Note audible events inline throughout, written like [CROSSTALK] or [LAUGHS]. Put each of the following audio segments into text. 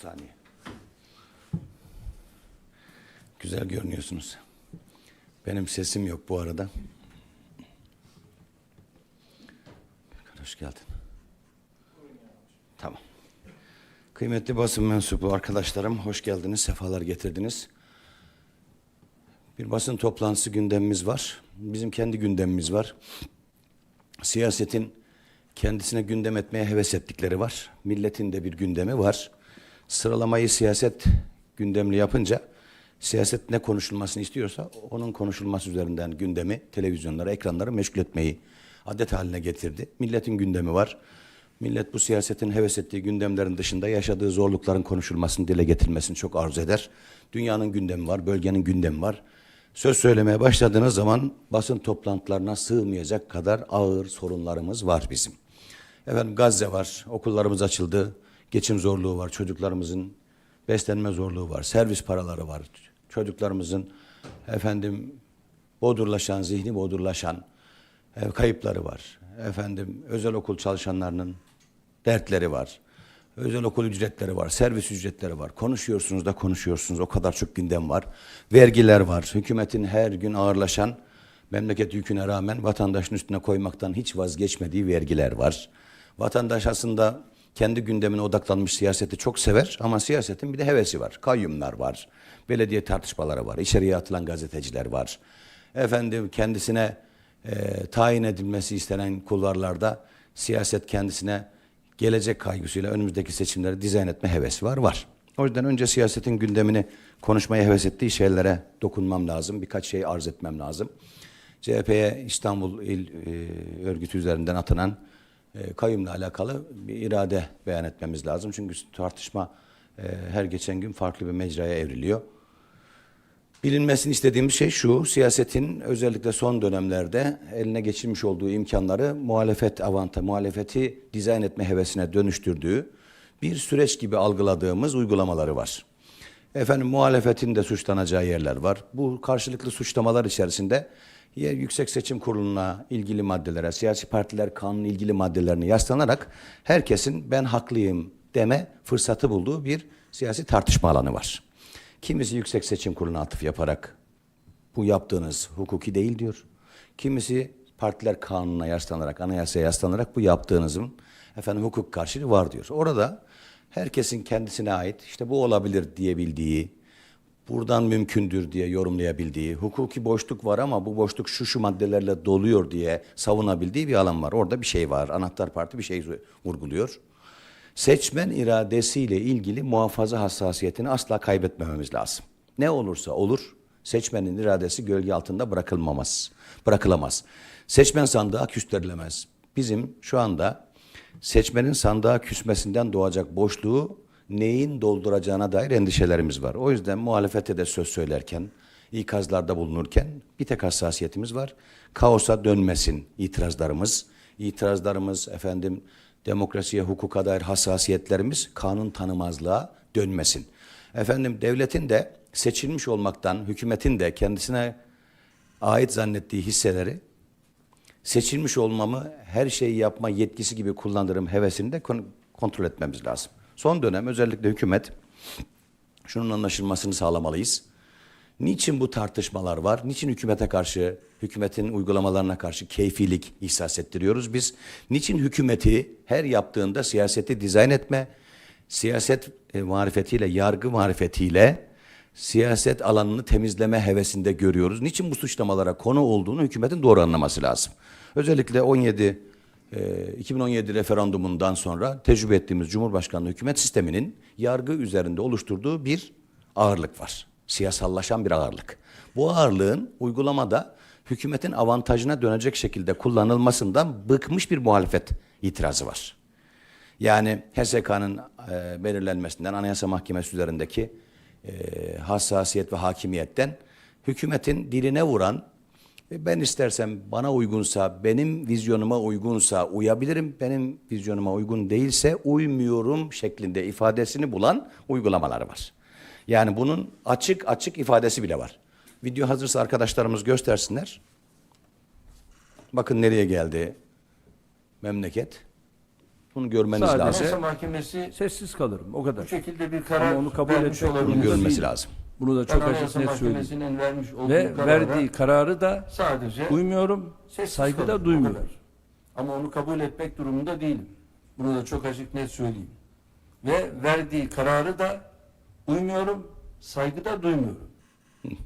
saniye. Güzel görünüyorsunuz. Benim sesim yok bu arada. Hoş geldin. Tamam. Kıymetli basın mensubu arkadaşlarım, hoş geldiniz, sefalar getirdiniz. Bir basın toplantısı gündemimiz var. Bizim kendi gündemimiz var. Siyasetin kendisine gündem etmeye heves ettikleri var. Milletin de bir gündemi var. Sıralamayı siyaset gündemli yapınca siyaset ne konuşulmasını istiyorsa onun konuşulması üzerinden gündemi, televizyonlara, ekranları meşgul etmeyi adet haline getirdi. Milletin gündemi var. Millet bu siyasetin heves ettiği gündemlerin dışında yaşadığı zorlukların konuşulmasını, dile getirilmesini çok arzu eder. Dünyanın gündemi var, bölgenin gündemi var. Söz söylemeye başladığınız zaman basın toplantılarına sığmayacak kadar ağır sorunlarımız var bizim. Efendim Gazze var, okullarımız açıldı, geçim zorluğu var, çocuklarımızın beslenme zorluğu var, servis paraları var, çocuklarımızın efendim bodurlaşan, zihni bodurlaşan e, kayıpları var. Efendim özel okul çalışanlarının dertleri var. Özel okul ücretleri var, servis ücretleri var. Konuşuyorsunuz da konuşuyorsunuz. O kadar çok gündem var. Vergiler var. Hükümetin her gün ağırlaşan memleket yüküne rağmen vatandaşın üstüne koymaktan hiç vazgeçmediği vergiler var. Vatandaş aslında kendi gündemine odaklanmış siyaseti çok sever ama siyasetin bir de hevesi var. Kayyumlar var. Belediye tartışmaları var. İçeriye atılan gazeteciler var. Efendim kendisine e, tayin edilmesi istenen kulvarlarda siyaset kendisine gelecek kaygısıyla önümüzdeki seçimleri dizayn etme hevesi var, var. O yüzden önce siyasetin gündemini konuşmaya heves ettiği şeylere dokunmam lazım. Birkaç şey arz etmem lazım. CHP'ye İstanbul İl e, Örgütü üzerinden atanan e, kayyumla alakalı bir irade beyan etmemiz lazım. Çünkü tartışma e, her geçen gün farklı bir mecraya evriliyor. Bilinmesini istediğimiz şey şu, siyasetin özellikle son dönemlerde eline geçirmiş olduğu imkanları muhalefet avanta, muhalefeti dizayn etme hevesine dönüştürdüğü bir süreç gibi algıladığımız uygulamaları var. Efendim muhalefetin de suçlanacağı yerler var. Bu karşılıklı suçlamalar içerisinde yer Yüksek Seçim Kurulu'na ilgili maddelere, siyasi partiler kanunun ilgili maddelerine yaslanarak herkesin ben haklıyım deme fırsatı bulduğu bir siyasi tartışma alanı var. Kimisi Yüksek Seçim Kurulu'na atıf yaparak bu yaptığınız hukuki değil diyor. Kimisi partiler kanununa yaslanarak, anayasaya yaslanarak bu yaptığınızın efendim hukuk karşılığı var diyor. Orada herkesin kendisine ait işte bu olabilir diyebildiği, buradan mümkündür diye yorumlayabildiği, hukuki boşluk var ama bu boşluk şu şu maddelerle doluyor diye savunabildiği bir alan var. Orada bir şey var. Anahtar Parti bir şey vurguluyor seçmen iradesiyle ilgili muhafaza hassasiyetini asla kaybetmememiz lazım. Ne olursa olur seçmenin iradesi gölge altında bırakılmamaz, bırakılamaz. Seçmen sandığa küstürülemez. Bizim şu anda seçmenin sandığa küsmesinden doğacak boşluğu neyin dolduracağına dair endişelerimiz var. O yüzden muhalefete de söz söylerken, ikazlarda bulunurken bir tek hassasiyetimiz var. Kaosa dönmesin itirazlarımız. İtirazlarımız efendim demokrasiye, hukuka dair hassasiyetlerimiz kanun tanımazlığa dönmesin. Efendim devletin de seçilmiş olmaktan, hükümetin de kendisine ait zannettiği hisseleri seçilmiş olmamı her şeyi yapma yetkisi gibi kullandırım hevesini de kontrol etmemiz lazım. Son dönem özellikle hükümet şunun anlaşılmasını sağlamalıyız. Niçin bu tartışmalar var? Niçin hükümete karşı, hükümetin uygulamalarına karşı keyfilik ihsas ettiriyoruz biz? Niçin hükümeti her yaptığında siyaseti dizayn etme, siyaset e, marifetiyle, yargı marifetiyle siyaset alanını temizleme hevesinde görüyoruz? Niçin bu suçlamalara konu olduğunu hükümetin doğru anlaması lazım. Özellikle 17 e, 2017 referandumundan sonra tecrübe ettiğimiz Cumhurbaşkanlığı hükümet sisteminin yargı üzerinde oluşturduğu bir ağırlık var siyasallaşan bir ağırlık. Bu ağırlığın uygulamada hükümetin avantajına dönecek şekilde kullanılmasından bıkmış bir muhalefet itirazı var. Yani HSK'nın e, belirlenmesinden Anayasa Mahkemesi üzerindeki e, hassasiyet ve hakimiyetten hükümetin diline vuran ben istersem bana uygunsa, benim vizyonuma uygunsa uyabilirim, benim vizyonuma uygun değilse uymuyorum şeklinde ifadesini bulan uygulamaları var. Yani bunun açık açık ifadesi bile var. Video hazırsa arkadaşlarımız göstersinler. Bakın nereye geldi memleket. Bunu görmeniz Sadece- lazım. Anayasa Mahkemesi Sessiz kalırım o kadar. bu şekilde bir karar Ama onu kabul vermiş etmek olabilir. Bunu görmesi lazım. Bunu da çok açık net söyleyeyim. Vermiş olduğu Ve karara verdiği kararı da sadece uymuyorum, saygı da duymuyorum. Ama onu kabul etmek durumunda değilim. Bunu da çok açık net söyleyeyim. Ve verdiği kararı da uymuyorum, saygı da duymuyorum. [LAUGHS]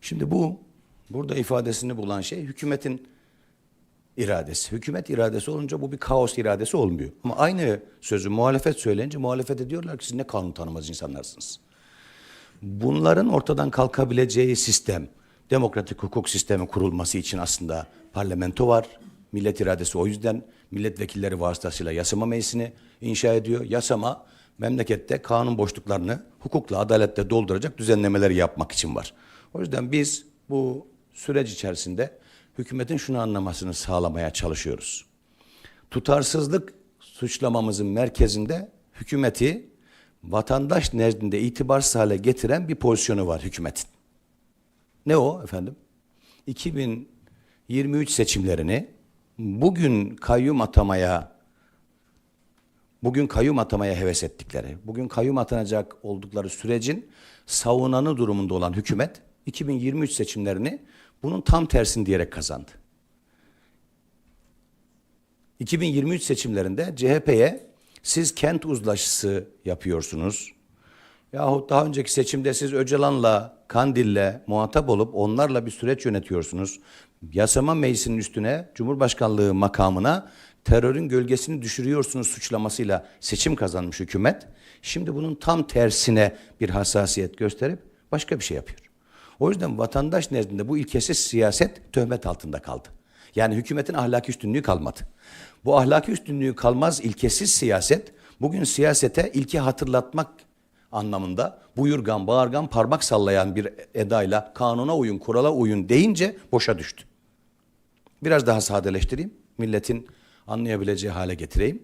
Şimdi bu burada ifadesini bulan şey hükümetin iradesi. Hükümet iradesi olunca bu bir kaos iradesi olmuyor. Ama aynı sözü muhalefet söyleyince muhalefet diyorlar ki siz ne kanun tanımaz insanlarsınız. Bunların ortadan kalkabileceği sistem, demokratik hukuk sistemi kurulması için aslında parlamento var. Millet iradesi o yüzden milletvekilleri vasıtasıyla yasama meclisini inşa ediyor. Yasama memlekette kanun boşluklarını hukukla, adaletle dolduracak düzenlemeleri yapmak için var. O yüzden biz bu süreç içerisinde hükümetin şunu anlamasını sağlamaya çalışıyoruz. Tutarsızlık suçlamamızın merkezinde hükümeti vatandaş nezdinde itibarsız hale getiren bir pozisyonu var hükümetin. Ne o efendim? 2023 seçimlerini bugün kayyum atamaya bugün kayyum atamaya heves ettikleri, bugün kayyum atanacak oldukları sürecin savunanı durumunda olan hükümet 2023 seçimlerini bunun tam tersini diyerek kazandı. 2023 seçimlerinde CHP'ye siz kent uzlaşısı yapıyorsunuz. Yahut daha önceki seçimde siz Öcalan'la, Kandil'le muhatap olup onlarla bir süreç yönetiyorsunuz. Yasama meclisinin üstüne Cumhurbaşkanlığı makamına terörün gölgesini düşürüyorsunuz suçlamasıyla seçim kazanmış hükümet. Şimdi bunun tam tersine bir hassasiyet gösterip başka bir şey yapıyor. O yüzden vatandaş nezdinde bu ilkesiz siyaset töhmet altında kaldı. Yani hükümetin ahlaki üstünlüğü kalmadı. Bu ahlaki üstünlüğü kalmaz ilkesiz siyaset bugün siyasete ilki hatırlatmak anlamında buyurgan, bağırgan, parmak sallayan bir edayla kanuna uyun, kurala uyun deyince boşa düştü. Biraz daha sadeleştireyim, milletin anlayabileceği hale getireyim.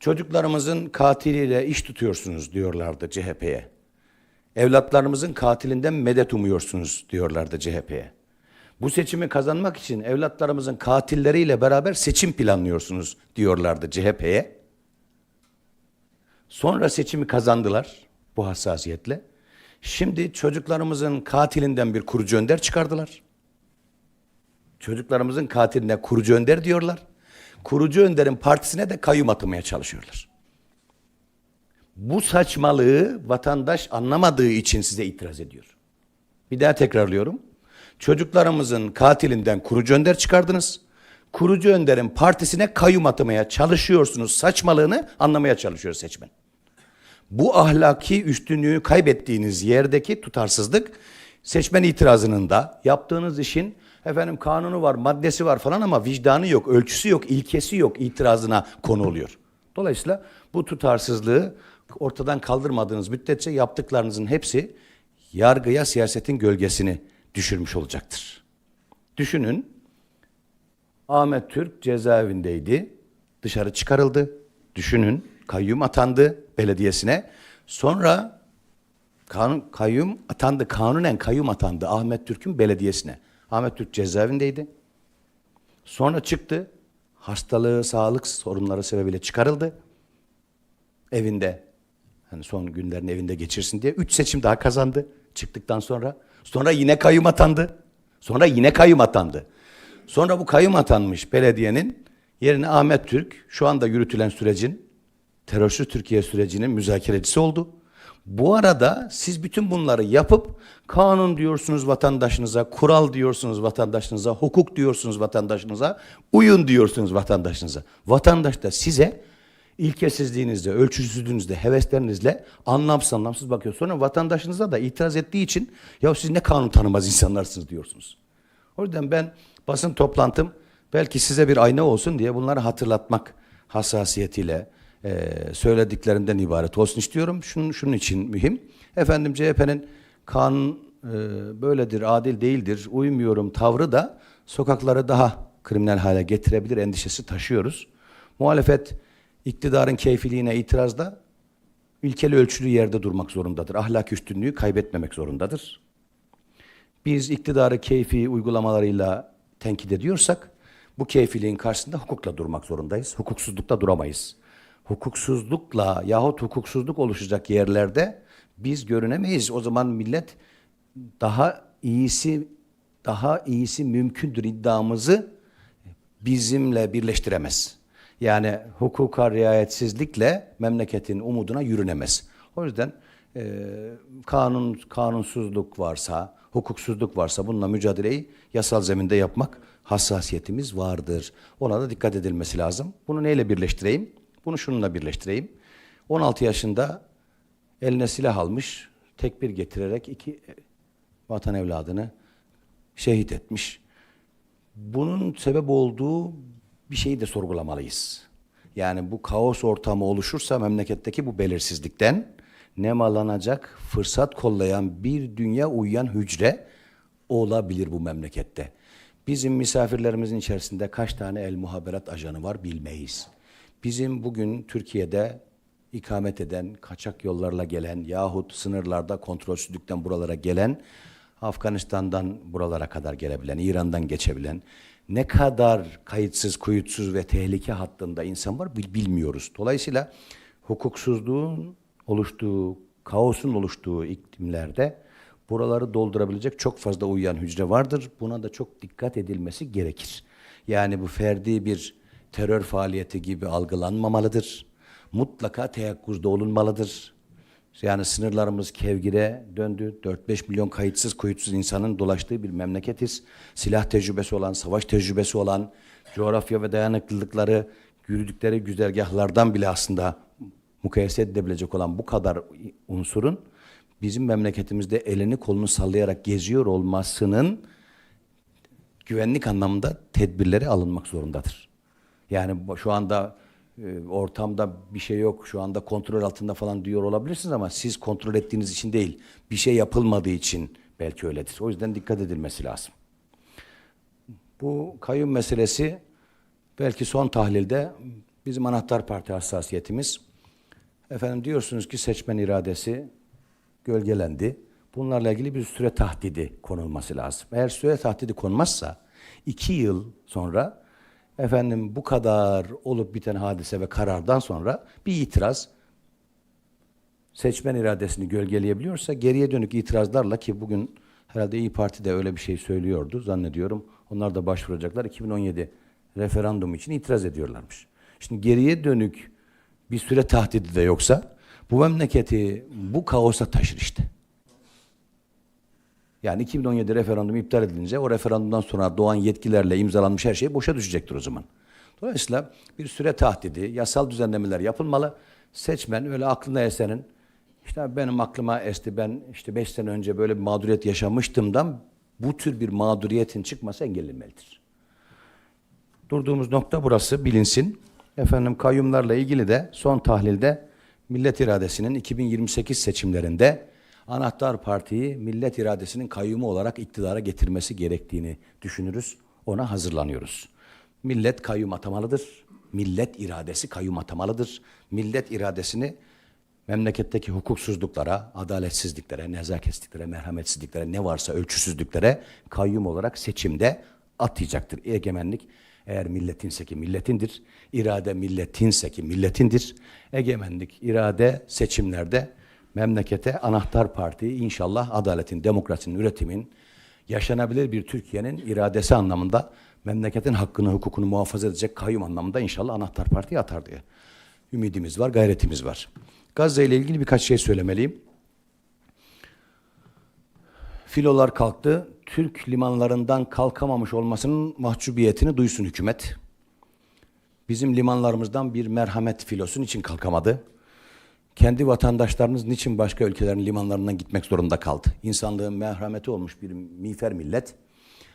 Çocuklarımızın katiliyle iş tutuyorsunuz diyorlardı CHP'ye. Evlatlarımızın katilinden medet umuyorsunuz diyorlardı CHP'ye. Bu seçimi kazanmak için evlatlarımızın katilleriyle beraber seçim planlıyorsunuz diyorlardı CHP'ye. Sonra seçimi kazandılar bu hassasiyetle. Şimdi çocuklarımızın katilinden bir kurucu önder çıkardılar. Çocuklarımızın katiline kurucu önder diyorlar. Kurucu önderin partisine de kayyum atmaya çalışıyorlar. Bu saçmalığı vatandaş anlamadığı için size itiraz ediyor. Bir daha tekrarlıyorum. Çocuklarımızın katilinden kurucu önder çıkardınız. Kurucu önderin partisine kayyum atmaya çalışıyorsunuz. Saçmalığını anlamaya çalışıyor seçmen. Bu ahlaki üstünlüğü kaybettiğiniz yerdeki tutarsızlık seçmen itirazının da yaptığınız işin efendim kanunu var, maddesi var falan ama vicdanı yok, ölçüsü yok, ilkesi yok itirazına konu oluyor. Dolayısıyla bu tutarsızlığı ortadan kaldırmadığınız müddetçe yaptıklarınızın hepsi yargıya siyasetin gölgesini düşürmüş olacaktır. Düşünün Ahmet Türk cezaevindeydi. Dışarı çıkarıldı. Düşünün kayyum atandı belediyesine. Sonra kanun, kayyum atandı. Kanunen kayyum atandı Ahmet Türk'ün belediyesine. Ahmet Türk cezaevindeydi. Sonra çıktı. Hastalığı, sağlık sorunları sebebiyle çıkarıldı. Evinde hani son günlerini evinde geçirsin diye üç seçim daha kazandı çıktıktan sonra. Sonra yine kayyum atandı. Sonra yine kayyum atandı. Sonra bu kayyum atanmış belediyenin yerine Ahmet Türk şu anda yürütülen sürecin terörsüz Türkiye sürecinin müzakerecisi oldu. Bu arada siz bütün bunları yapıp kanun diyorsunuz vatandaşınıza, kural diyorsunuz vatandaşınıza, hukuk diyorsunuz vatandaşınıza, uyun diyorsunuz vatandaşınıza. Vatandaş da size ilkesizliğinizle, ölçüsüzlüğünüzle, heveslerinizle anlamsız anlamsız bakıyor. Sonra vatandaşınıza da itiraz ettiği için ya siz ne kanun tanımaz insanlarsınız diyorsunuz. O yüzden ben basın toplantım belki size bir ayna olsun diye bunları hatırlatmak hassasiyetiyle e, söylediklerimden ibaret olsun istiyorum. Şunun, şunun için mühim. Efendim CHP'nin kanun e, böyledir, adil değildir, uymuyorum tavrı da sokakları daha kriminal hale getirebilir endişesi taşıyoruz. Muhalefet iktidarın keyfiliğine itirazda ilkeli ölçülü yerde durmak zorundadır. Ahlak üstünlüğü kaybetmemek zorundadır. Biz iktidarı keyfi uygulamalarıyla tenkit ediyorsak Bu keyfiliğin karşısında hukukla durmak zorundayız. Hukuksuzlukla duramayız. Hukuksuzlukla yahut hukuksuzluk oluşacak yerlerde biz görünemeyiz. O zaman millet daha iyisi daha iyisi mümkündür iddiamızı bizimle birleştiremez. Yani hukuka riayetsizlikle memleketin umuduna yürünemez. O yüzden e, kanun kanunsuzluk varsa, hukuksuzluk varsa bununla mücadeleyi yasal zeminde yapmak hassasiyetimiz vardır. Ona da dikkat edilmesi lazım. Bunu neyle birleştireyim? Bunu şununla birleştireyim. 16 yaşında eline silah almış, tekbir getirerek iki vatan evladını şehit etmiş. Bunun sebep olduğu bir şeyi de sorgulamalıyız. Yani bu kaos ortamı oluşursa memleketteki bu belirsizlikten nemalanacak, fırsat kollayan bir dünya uyuyan hücre olabilir bu memlekette. Bizim misafirlerimizin içerisinde kaç tane el muhaberat ajanı var bilmeyiz. Bizim bugün Türkiye'de ikamet eden, kaçak yollarla gelen yahut sınırlarda kontrolsüzlükten buralara gelen, Afganistan'dan buralara kadar gelebilen, İran'dan geçebilen, ne kadar kayıtsız, kuyutsuz ve tehlike hattında insan var bil- bilmiyoruz. Dolayısıyla hukuksuzluğun oluştuğu, kaosun oluştuğu iklimlerde buraları doldurabilecek çok fazla uyuyan hücre vardır. Buna da çok dikkat edilmesi gerekir. Yani bu ferdi bir terör faaliyeti gibi algılanmamalıdır. Mutlaka teyakkuzda olunmalıdır. Yani sınırlarımız kevgire döndü. 4-5 milyon kayıtsız kuyutsuz insanın dolaştığı bir memleketiz. Silah tecrübesi olan, savaş tecrübesi olan, coğrafya ve dayanıklılıkları yürüdükleri güzergahlardan bile aslında mukayese edilebilecek olan bu kadar unsurun bizim memleketimizde elini kolunu sallayarak geziyor olmasının güvenlik anlamında tedbirleri alınmak zorundadır. Yani şu anda ortamda bir şey yok, şu anda kontrol altında falan diyor olabilirsiniz ama siz kontrol ettiğiniz için değil, bir şey yapılmadığı için belki öyledir. O yüzden dikkat edilmesi lazım. Bu kayyum meselesi belki son tahlilde bizim anahtar parti hassasiyetimiz. Efendim diyorsunuz ki seçmen iradesi gölgelendi. Bunlarla ilgili bir süre tahdidi konulması lazım. Eğer süre tahdidi konmazsa iki yıl sonra efendim bu kadar olup biten hadise ve karardan sonra bir itiraz seçmen iradesini gölgeleyebiliyorsa geriye dönük itirazlarla ki bugün herhalde İyi Parti de öyle bir şey söylüyordu zannediyorum. Onlar da başvuracaklar. 2017 referandum için itiraz ediyorlarmış. Şimdi geriye dönük bir süre tahdidi de yoksa bu memleketi bu kaosa taşır işte. Yani 2017 referandum iptal edilince o referandumdan sonra doğan yetkilerle imzalanmış her şey boşa düşecektir o zaman. Dolayısıyla bir süre tahdidi, yasal düzenlemeler yapılmalı. Seçmen öyle aklına esenin işte benim aklıma esti ben işte 5 sene önce böyle bir mağduriyet yaşamıştımdan bu tür bir mağduriyetin çıkması engellenmelidir. Durduğumuz nokta burası bilinsin. Efendim kayyumlarla ilgili de son tahlilde millet iradesinin 2028 seçimlerinde anahtar partiyi millet iradesinin kayyumu olarak iktidara getirmesi gerektiğini düşünürüz. Ona hazırlanıyoruz. Millet kayyum atamalıdır. Millet iradesi kayyum atamalıdır. Millet iradesini memleketteki hukuksuzluklara, adaletsizliklere, nezaketsizliklere, merhametsizliklere, ne varsa ölçüsüzlüklere kayyum olarak seçimde atayacaktır. Egemenlik eğer milletinse ki milletindir, irade milletinse ki milletindir. Egemenlik, irade seçimlerde memlekete anahtar parti inşallah adaletin, demokrasinin, üretimin, yaşanabilir bir Türkiye'nin iradesi anlamında memleketin hakkını, hukukunu muhafaza edecek kayyum anlamında inşallah anahtar partiyi atar diye. Ümidimiz var, gayretimiz var. Gazze ile ilgili birkaç şey söylemeliyim. Filolar kalktı. Türk limanlarından kalkamamış olmasının mahcubiyetini duysun hükümet. Bizim limanlarımızdan bir merhamet filosu için kalkamadı. Kendi vatandaşlarınız niçin başka ülkelerin limanlarından gitmek zorunda kaldı? İnsanlığın merhameti olmuş bir miğfer millet.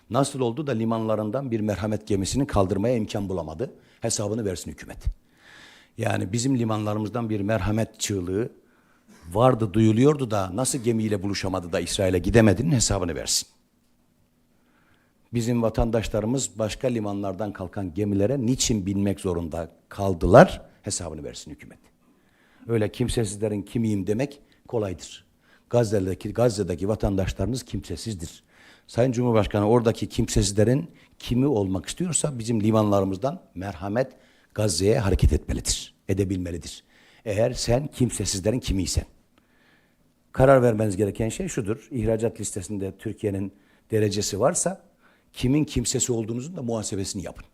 Nasıl oldu da limanlarından bir merhamet gemisini kaldırmaya imkan bulamadı? Hesabını versin hükümet. Yani bizim limanlarımızdan bir merhamet çığlığı vardı, duyuluyordu da nasıl gemiyle buluşamadı da İsrail'e gidemedinin hesabını versin. Bizim vatandaşlarımız başka limanlardan kalkan gemilere niçin binmek zorunda kaldılar? Hesabını versin hükümet. Öyle kimsesizlerin kimiyim demek kolaydır. Gazze'deki, Gazze'deki vatandaşlarınız kimsesizdir. Sayın Cumhurbaşkanı oradaki kimsesizlerin kimi olmak istiyorsa bizim limanlarımızdan merhamet Gazze'ye hareket etmelidir. Edebilmelidir. Eğer sen kimsesizlerin kimiysen. Karar vermeniz gereken şey şudur. İhracat listesinde Türkiye'nin derecesi varsa kimin kimsesi olduğunuzun da muhasebesini yapın.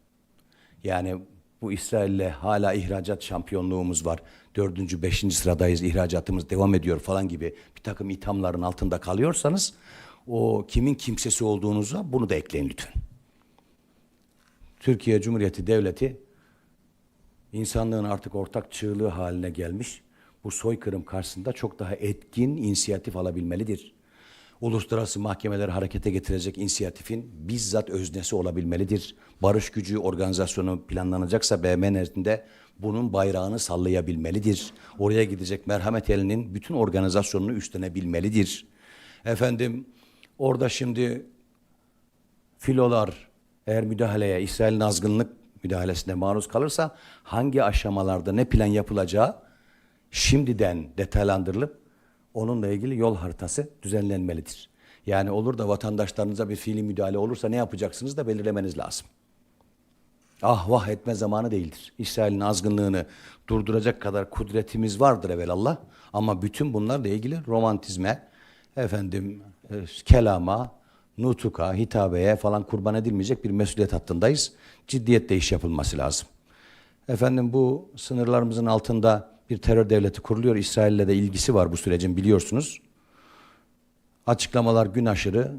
Yani bu İsrail'le hala ihracat şampiyonluğumuz var. Dördüncü, beşinci sıradayız, ihracatımız devam ediyor falan gibi bir takım ithamların altında kalıyorsanız o kimin kimsesi olduğunuza bunu da ekleyin lütfen. Türkiye Cumhuriyeti Devleti insanlığın artık ortak çığlığı haline gelmiş. Bu soykırım karşısında çok daha etkin inisiyatif alabilmelidir. Uluslararası mahkemeleri harekete getirecek inisiyatifin bizzat öznesi olabilmelidir. Barış gücü organizasyonu planlanacaksa BM nezdinde bunun bayrağını sallayabilmelidir. Oraya gidecek merhamet elinin bütün organizasyonunu üstlenebilmelidir. Efendim orada şimdi filolar eğer müdahaleye, İsrail'in azgınlık müdahalesine maruz kalırsa hangi aşamalarda ne plan yapılacağı şimdiden detaylandırılıp onunla ilgili yol haritası düzenlenmelidir. Yani olur da vatandaşlarınıza bir fiili müdahale olursa ne yapacaksınız da belirlemeniz lazım. Ah vah etme zamanı değildir. İsrail'in azgınlığını durduracak kadar kudretimiz vardır evelallah. Ama bütün bunlarla ilgili romantizme, efendim e, kelama, nutuka, hitabeye falan kurban edilmeyecek bir mesuliyet hattındayız. Ciddiyetle iş yapılması lazım. Efendim bu sınırlarımızın altında bir terör devleti kuruluyor. İsrail'le de ilgisi var bu sürecin biliyorsunuz. Açıklamalar gün aşırı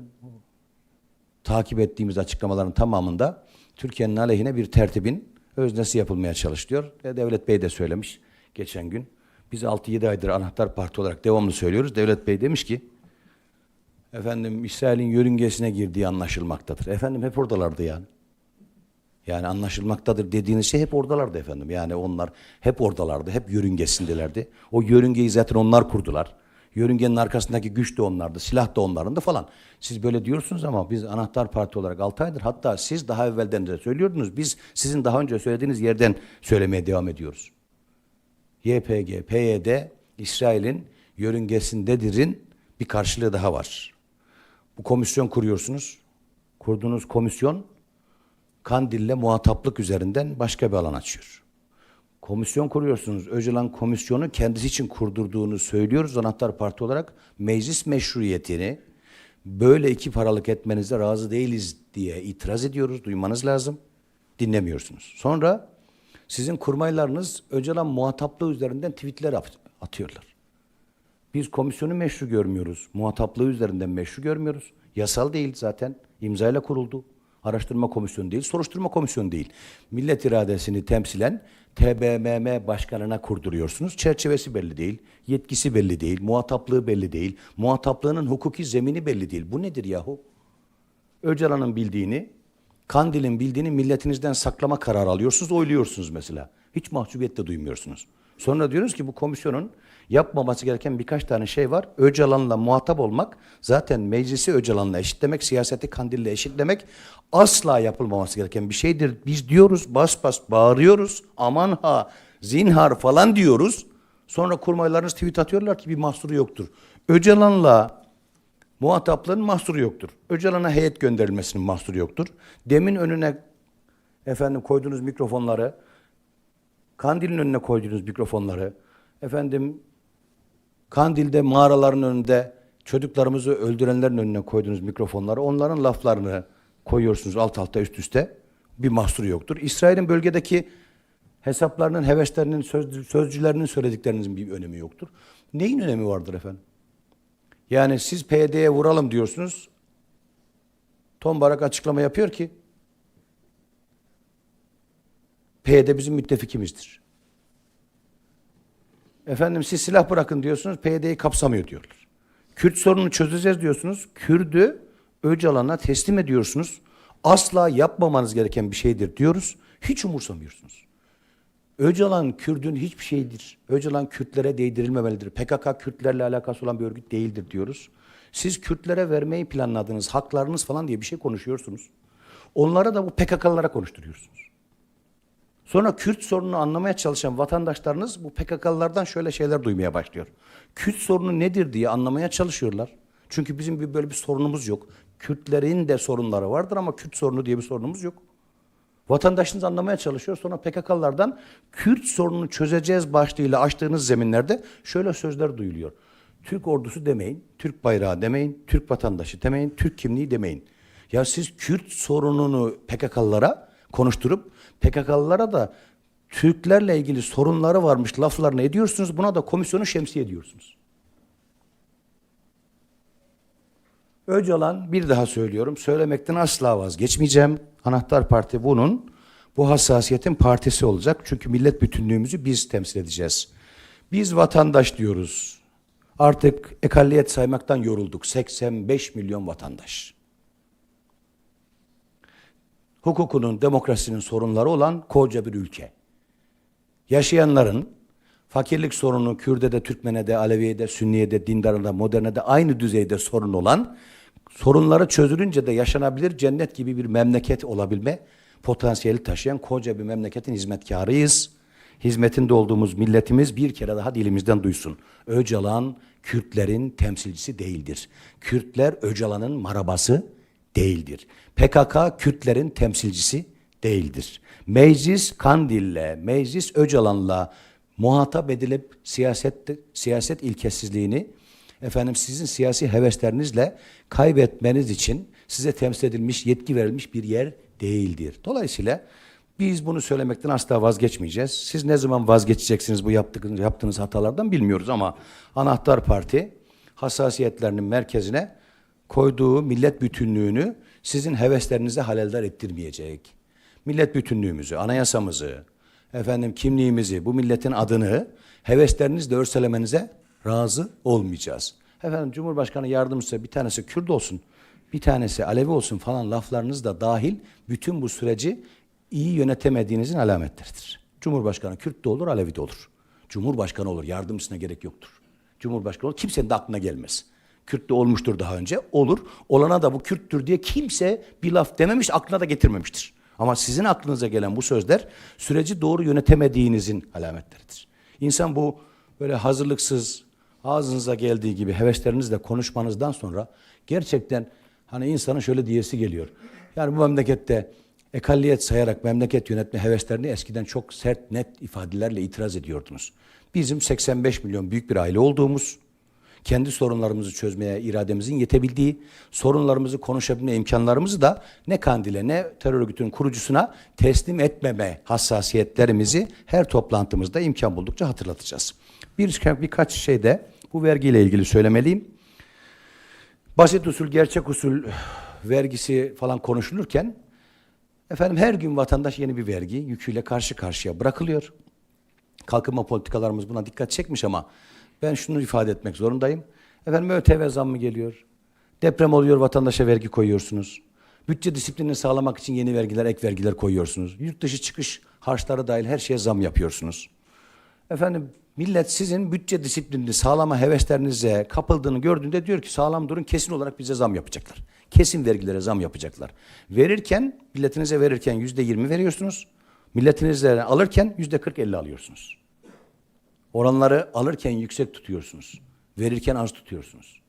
takip ettiğimiz açıklamaların tamamında Türkiye'nin aleyhine bir tertibin öznesi yapılmaya çalışılıyor. Ve Devlet Bey de söylemiş geçen gün. Biz 6-7 aydır anahtar parti olarak devamlı söylüyoruz. Devlet Bey demiş ki efendim İsrail'in yörüngesine girdiği anlaşılmaktadır. Efendim hep oradalardı yani. Yani anlaşılmaktadır dediğiniz şey hep oradalardı efendim. Yani onlar hep oradalardı, hep yörüngesindelerdi. O yörüngeyi zaten onlar kurdular. Yörüngenin arkasındaki güç de onlardı, silah da onlarındı falan. Siz böyle diyorsunuz ama biz anahtar parti olarak 6 aydır hatta siz daha evvelden de söylüyordunuz. Biz sizin daha önce söylediğiniz yerden söylemeye devam ediyoruz. YPG, PYD İsrail'in yörüngesindedir'in bir karşılığı daha var. Bu komisyon kuruyorsunuz. Kurduğunuz komisyon Kandil'le muhataplık üzerinden başka bir alan açıyor. Komisyon kuruyorsunuz. Öcalan komisyonu kendisi için kurdurduğunu söylüyoruz anahtar parti olarak. Meclis meşruiyetini böyle iki paralık etmenize razı değiliz diye itiraz ediyoruz. Duymanız lazım. Dinlemiyorsunuz. Sonra sizin kurmaylarınız Öcalan muhataplığı üzerinden tweetler at- atıyorlar. Biz komisyonu meşru görmüyoruz. Muhataplığı üzerinden meşru görmüyoruz. Yasal değil zaten. İmzayla kuruldu. Araştırma komisyonu değil, soruşturma komisyonu değil. Millet iradesini temsilen TBMM başkanına kurduruyorsunuz. Çerçevesi belli değil, yetkisi belli değil, muhataplığı belli değil, muhataplığının hukuki zemini belli değil. Bu nedir yahu? Öcalan'ın bildiğini, Kandil'in bildiğini milletinizden saklama kararı alıyorsunuz, oyluyorsunuz mesela. Hiç mahcubiyet de duymuyorsunuz. Sonra diyoruz ki bu komisyonun yapmaması gereken birkaç tane şey var. Öcalan'la muhatap olmak, zaten meclisi Öcalan'la eşitlemek, siyaseti Kandil'le eşitlemek asla yapılmaması gereken bir şeydir. Biz diyoruz, bas bas bağırıyoruz, aman ha, zinhar falan diyoruz. Sonra kurmaylarınız tweet atıyorlar ki bir mahsuru yoktur. Öcalan'la Muhataplığın mahsuru yoktur. Öcalan'a heyet gönderilmesinin mahsuru yoktur. Demin önüne efendim koyduğunuz mikrofonları, Kandil'in önüne koyduğunuz mikrofonları, efendim Kandil'de mağaraların önünde çocuklarımızı öldürenlerin önüne koyduğunuz mikrofonları, onların laflarını koyuyorsunuz alt alta üst üste. Bir mahsuru yoktur. İsrail'in bölgedeki hesaplarının, heveslerinin, söz, sözcülerinin söylediklerinin bir önemi yoktur. Neyin önemi vardır efendim? Yani siz PYD'ye vuralım diyorsunuz. Tom Barak açıklama yapıyor ki PYD bizim müttefikimizdir. Efendim siz silah bırakın diyorsunuz. PYD'yi kapsamıyor diyorlar. Kürt sorununu çözeceğiz diyorsunuz. Kürdü Öcalan'a teslim ediyorsunuz. Asla yapmamanız gereken bir şeydir diyoruz. Hiç umursamıyorsunuz. Öcalan Kürdün hiçbir şeydir. Öcalan Kürtlere değdirilmemelidir. PKK Kürtlerle alakası olan bir örgüt değildir diyoruz. Siz Kürtlere vermeyi planladığınız haklarınız falan diye bir şey konuşuyorsunuz. Onlara da bu PKK'lılara konuşturuyorsunuz. Sonra Kürt sorununu anlamaya çalışan vatandaşlarınız bu PKK'lılardan şöyle şeyler duymaya başlıyor. Kürt sorunu nedir diye anlamaya çalışıyorlar. Çünkü bizim bir böyle bir sorunumuz yok. Kürtlerin de sorunları vardır ama Kürt sorunu diye bir sorunumuz yok. Vatandaşınız anlamaya çalışıyor. Sonra PKK'lardan Kürt sorununu çözeceğiz başlığıyla açtığınız zeminlerde şöyle sözler duyuluyor. Türk ordusu demeyin, Türk bayrağı demeyin, Türk vatandaşı demeyin, Türk kimliği demeyin. Ya siz Kürt sorununu PKK'lılara konuşturup PKK'lılara da Türklerle ilgili sorunları varmış laflarını ediyorsunuz. Buna da komisyonu şemsiye ediyorsunuz. Öcalan bir daha söylüyorum. Söylemekten asla vazgeçmeyeceğim. Anahtar Parti bunun bu hassasiyetin partisi olacak. Çünkü millet bütünlüğümüzü biz temsil edeceğiz. Biz vatandaş diyoruz. Artık ekalliyet saymaktan yorulduk. 85 milyon vatandaş. Hukukunun, demokrasinin sorunları olan koca bir ülke. Yaşayanların fakirlik sorunu Kürt'e Türkmen'e de, Alevi'ye de, Sünni'ye de, Modern'e de aynı düzeyde sorun olan sorunları çözülünce de yaşanabilir cennet gibi bir memleket olabilme potansiyeli taşıyan koca bir memleketin hizmetkarıyız. Hizmetinde olduğumuz milletimiz bir kere daha dilimizden duysun. Öcalan Kürtlerin temsilcisi değildir. Kürtler Öcalan'ın marabası değildir. PKK Kürtlerin temsilcisi değildir. Meclis Kandil'le, Meclis Öcalan'la muhatap edilip siyaset siyaset ilkesizliğini efendim sizin siyasi heveslerinizle kaybetmeniz için size temsil edilmiş, yetki verilmiş bir yer değildir. Dolayısıyla biz bunu söylemekten asla vazgeçmeyeceğiz. Siz ne zaman vazgeçeceksiniz bu yaptığınız, yaptığınız hatalardan bilmiyoruz ama Anahtar Parti hassasiyetlerinin merkezine koyduğu millet bütünlüğünü sizin heveslerinize haleldar ettirmeyecek. Millet bütünlüğümüzü, anayasamızı, efendim kimliğimizi, bu milletin adını heveslerinizle örselemenize razı olmayacağız. Efendim Cumhurbaşkanı yardımcısı bir tanesi Kürt olsun, bir tanesi Alevi olsun falan laflarınız da dahil bütün bu süreci iyi yönetemediğinizin alametleridir. Cumhurbaşkanı Kürt de olur, Alevi de olur. Cumhurbaşkanı olur, yardımcısına gerek yoktur. Cumhurbaşkanı olur, kimsenin de aklına gelmez. Kürt de olmuştur daha önce, olur. Olana da bu Kürttür diye kimse bir laf dememiş, aklına da getirmemiştir. Ama sizin aklınıza gelen bu sözler süreci doğru yönetemediğinizin alametleridir. İnsan bu böyle hazırlıksız, ağzınıza geldiği gibi heveslerinizle konuşmanızdan sonra gerçekten hani insanın şöyle diyesi geliyor. Yani bu memlekette ekalliyet sayarak memleket yönetme heveslerini eskiden çok sert, net ifadelerle itiraz ediyordunuz. Bizim 85 milyon büyük bir aile olduğumuz, kendi sorunlarımızı çözmeye irademizin yetebildiği, sorunlarımızı konuşabilme imkanlarımızı da ne Kandil'e ne terör örgütünün kurucusuna teslim etmeme hassasiyetlerimizi her toplantımızda imkan buldukça hatırlatacağız. Bir, birkaç şey de bu vergiyle ilgili söylemeliyim. Basit usul, gerçek usul vergisi falan konuşulurken efendim her gün vatandaş yeni bir vergi yüküyle karşı karşıya bırakılıyor. Kalkınma politikalarımız buna dikkat çekmiş ama ben şunu ifade etmek zorundayım. Efendim ÖTV zammı geliyor. Deprem oluyor vatandaşa vergi koyuyorsunuz. Bütçe disiplinini sağlamak için yeni vergiler, ek vergiler koyuyorsunuz. Yurt dışı çıkış harçları dahil her şeye zam yapıyorsunuz. Efendim millet sizin bütçe disiplinini sağlama heveslerinize kapıldığını gördüğünde diyor ki sağlam durun kesin olarak bize zam yapacaklar. Kesin vergilere zam yapacaklar. Verirken milletinize verirken yüzde yirmi veriyorsunuz. Milletinizle alırken yüzde kırk elli alıyorsunuz. Oranları alırken yüksek tutuyorsunuz. Verirken az tutuyorsunuz.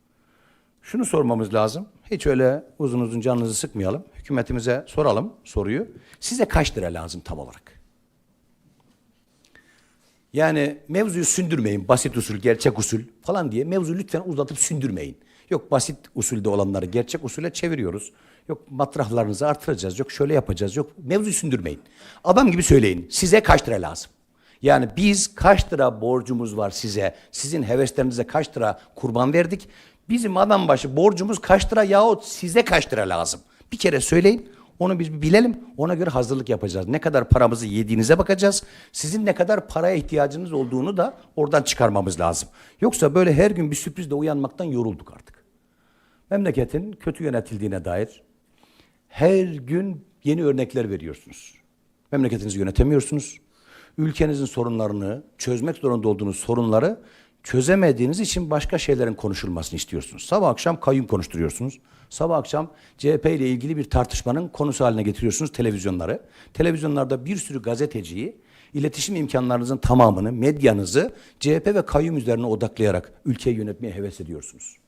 Şunu sormamız lazım. Hiç öyle uzun uzun canınızı sıkmayalım. Hükümetimize soralım soruyu. Size kaç lira lazım tam olarak? Yani mevzuyu sündürmeyin. Basit usul, gerçek usul falan diye mevzuyu lütfen uzatıp sündürmeyin. Yok basit usulde olanları gerçek usule çeviriyoruz. Yok matrahlarınızı artıracağız. Yok şöyle yapacağız. Yok mevzuyu sündürmeyin. Adam gibi söyleyin. Size kaç lira lazım? Yani biz kaç lira borcumuz var size? Sizin heveslerinize kaç lira kurban verdik? Bizim adam başı borcumuz kaç lira yahut size kaç lira lazım? Bir kere söyleyin. Onu biz bilelim. Ona göre hazırlık yapacağız. Ne kadar paramızı yediğinize bakacağız. Sizin ne kadar paraya ihtiyacınız olduğunu da oradan çıkarmamız lazım. Yoksa böyle her gün bir sürprizle uyanmaktan yorulduk artık. Memleketin kötü yönetildiğine dair her gün yeni örnekler veriyorsunuz. Memleketinizi yönetemiyorsunuz. Ülkenizin sorunlarını, çözmek zorunda olduğunuz sorunları çözemediğiniz için başka şeylerin konuşulmasını istiyorsunuz. Sabah akşam kayyum konuşturuyorsunuz. Sabah akşam CHP ile ilgili bir tartışmanın konusu haline getiriyorsunuz televizyonları. Televizyonlarda bir sürü gazeteciyi, iletişim imkanlarınızın tamamını, medyanızı CHP ve kayyum üzerine odaklayarak ülkeyi yönetmeye heves ediyorsunuz.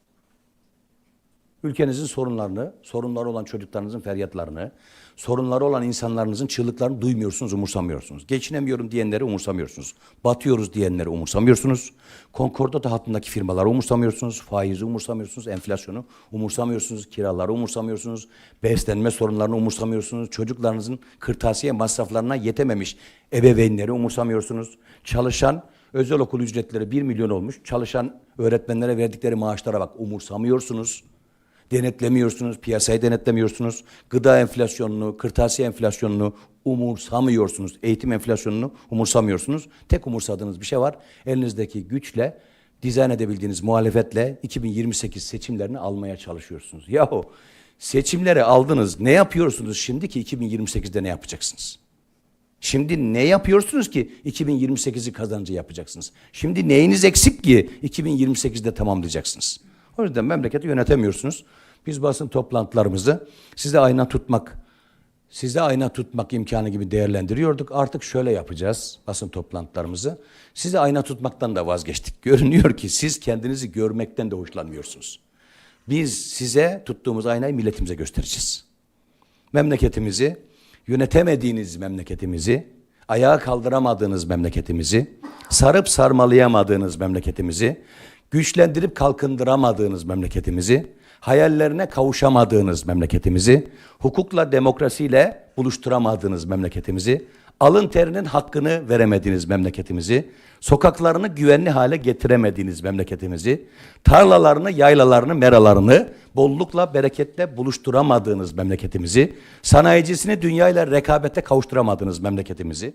Ülkenizin sorunlarını, sorunları olan çocuklarınızın feryatlarını, sorunları olan insanlarınızın çığlıklarını duymuyorsunuz, umursamıyorsunuz. Geçinemiyorum diyenleri umursamıyorsunuz. Batıyoruz diyenleri umursamıyorsunuz. Konkordato hattındaki firmaları umursamıyorsunuz. Faizi umursamıyorsunuz. Enflasyonu umursamıyorsunuz. Kiraları umursamıyorsunuz. Beslenme sorunlarını umursamıyorsunuz. Çocuklarınızın kırtasiye masraflarına yetememiş ebeveynleri umursamıyorsunuz. Çalışan özel okul ücretleri 1 milyon olmuş. Çalışan öğretmenlere verdikleri maaşlara bak umursamıyorsunuz. Denetlemiyorsunuz, piyasayı denetlemiyorsunuz. Gıda enflasyonunu, kırtasiye enflasyonunu umursamıyorsunuz. Eğitim enflasyonunu umursamıyorsunuz. Tek umursadığınız bir şey var. Elinizdeki güçle, dizayn edebildiğiniz muhalefetle 2028 seçimlerini almaya çalışıyorsunuz. Yahu seçimleri aldınız. Ne yapıyorsunuz şimdi ki 2028'de ne yapacaksınız? Şimdi ne yapıyorsunuz ki 2028'i kazancı yapacaksınız? Şimdi neyiniz eksik ki 2028'de tamamlayacaksınız? O yüzden memleketi yönetemiyorsunuz. Biz basın toplantılarımızı size ayna tutmak, size ayna tutmak imkanı gibi değerlendiriyorduk. Artık şöyle yapacağız basın toplantılarımızı. Size ayna tutmaktan da vazgeçtik. [LAUGHS] Görünüyor ki siz kendinizi görmekten de hoşlanmıyorsunuz. Biz size tuttuğumuz aynayı milletimize göstereceğiz memleketimizi, yönetemediğiniz memleketimizi, ayağa kaldıramadığınız memleketimizi, sarıp sarmalayamadığınız memleketimizi, güçlendirip kalkındıramadığınız memleketimizi, hayallerine kavuşamadığınız memleketimizi, hukukla demokrasiyle buluşturamadığınız memleketimizi, alın terinin hakkını veremediğiniz memleketimizi, sokaklarını güvenli hale getiremediğiniz memleketimizi, tarlalarını, yaylalarını, meralarını bollukla, bereketle buluşturamadığınız memleketimizi, sanayicisini dünyayla rekabete kavuşturamadığınız memleketimizi,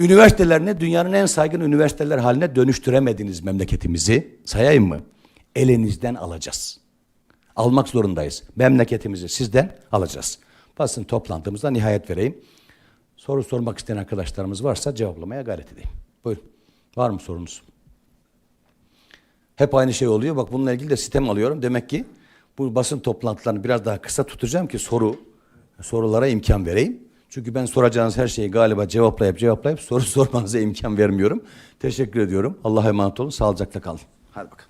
üniversitelerini dünyanın en saygın üniversiteler haline dönüştüremediğiniz memleketimizi sayayım mı? Elinizden alacağız. Almak zorundayız. Memleketimizi sizden alacağız. Basın toplantımızda nihayet vereyim. Soru sormak isteyen arkadaşlarımız varsa cevaplamaya gayret edeyim. Buyurun. Var mı sorunuz? Hep aynı şey oluyor. Bak bununla ilgili de sistem alıyorum. Demek ki bu basın toplantılarını biraz daha kısa tutacağım ki soru sorulara imkan vereyim. Çünkü ben soracağınız her şeyi galiba cevaplayıp cevaplayıp soru [LAUGHS] sormanıza imkan vermiyorum. Teşekkür ediyorum. Allah'a emanet olun. Sağlıcakla kalın. Hadi bakalım.